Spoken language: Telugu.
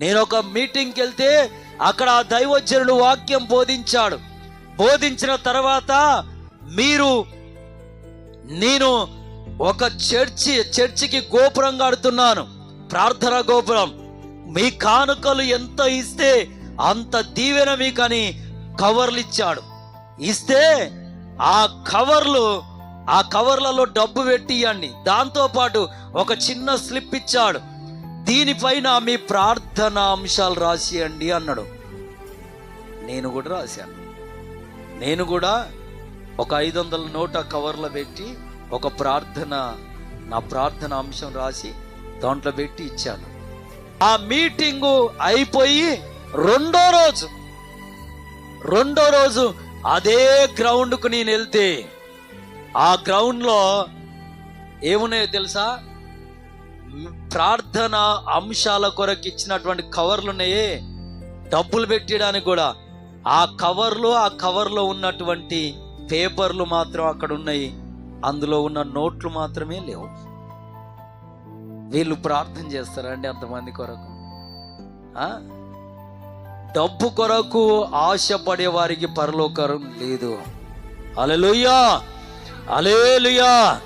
నేను ఒక మీటింగ్కి వెళ్తే అక్కడ ఆ దైవజనుడు వాక్యం బోధించాడు. బోధించిన తర్వాత మీరు నేను ఒక చర్చి చర్చికి గోపురం కడుతున్నాను. ప్రార్థన గోపురం. మీ కానుకలు ఎంత ఇస్తే అంత దీవెన మీకని కవర్లు ఇచ్చాడు. ఇస్తే ఆ కవర్లు ఆ కవర్లలో డబ్బు పెట్టి దాంతోపాటు ఒక చిన్న స్లిప్ ఇచ్చాడు. దీనిపైన మీ ప్రార్థన అంశాలు రాసియండి అన్నాడు. నేను కూడా రాశాను. నేను కూడా ఒక ఐదు వందల నోట కవర్లో పెట్టి ఒక ప్రార్థన నా ప్రార్థన అంశం రాసి దాంట్లో పెట్టి ఇచ్చాను. ఆ మీటింగు అయిపోయి రెండో రోజు రెండో రోజు అదే గ్రౌండ్కు నేను వెళ్తే ఆ గ్రౌండ్లో ఏమున్నాయో తెలుసా? ప్రార్థన అంశాల కొరకు ఇచ్చినటువంటి కవర్లు ఉన్నాయే. డబ్బులు పెట్టడానికి కూడా. ఆ కవర్లు ఆ కవర్లో ఉన్నటువంటి పేపర్లు మాత్రం అక్కడ ఉన్నాయి. అందులో ఉన్న నోట్లు మాత్రమే లేవు. వీళ్ళు ప్రార్థన చేస్తారండి అంతమంది కొరకు. డబ్బు కొరకు ఆశపడే వారికి పరలోకరం లేదు. Alleluia alleluia